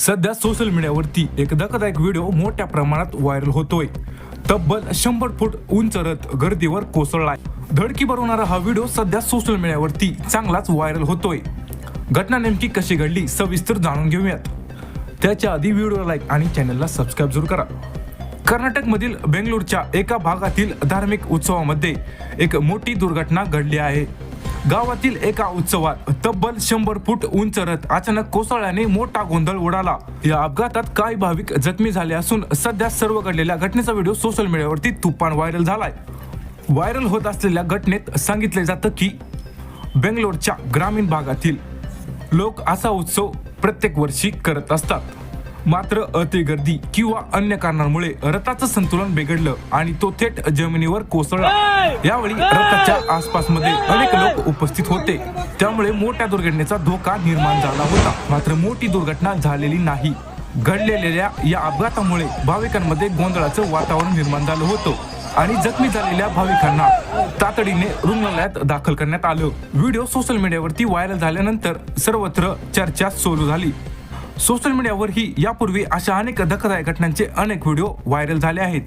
सध्या सोशल मीडियावरती एक धक्कादायक व्हिडिओ मोठ्या प्रमाणात व्हायरल होतोय. तब्बल शंभर फूट उंच रथ गर्दीवर कोसळलाय. धडकी भरवणारा हा व्हिडिओ सध्या सोशल मीडियावरती चांगलाच व्हायरल होतोय. घटना नेमकी कशी घडली सविस्तर जाणून घेऊयात. त्याच्या आधी व्हिडिओ लाईक आणि चॅनलला सबस्क्राईब जरूर करा. कर्नाटकमधील बेंगलोरच्या एका भागातील धार्मिक उत्सवामध्ये एक मोठी दुर्घटना घडली आहे. गावातील एका उत्सवात तब्बल शंभर फूट उंच रथ अचानक कोसळल्याने मोठा गोंधळ उडाला. या अपघातात काही भाविक जखमी झाले असून सध्या सर्व घडलेल्या घटनेचा व्हिडिओ सोशल मीडियावरती तुफान व्हायरल झालाय. व्हायरल होत असलेल्या घटनेत सांगितले जातं की बेंगलोरच्या ग्रामीण भागातील लोक असा उत्सव प्रत्येक वर्षी करत असतात. मात्र अति गर्दी किंवा अन्य कारणांमुळे रथाचं संतुलन बिघडलं आणि तो थेट जमिनीवर कोसळला. यावेळी रथाच्या आसपासमध्ये अनेक लोक उपस्थित होते. त्यामुळे मोठ्या दुर्घटनेचा धोका निर्माण झाला होता. मात्र मोठी दुर्घटना झालेली नाही. घडलेल्या या अपघातामुळे भाविकांमध्ये गोंधळाचं वातावरण निर्माण झालं होतं आणि जखमी झालेल्या भाविकांना तातडीने रुग्णालयात दाखल करण्यात आलं. व्हिडिओ सोशल मीडियावरती व्हायरल झाल्यानंतर सर्वत्र चर्चा सुरू झाली. सोशल मीडियावरही यापूर्वी अशा अनेक धक्कादायक घटनांचे अनेक व्हिडिओ व्हायरल झाले आहेत.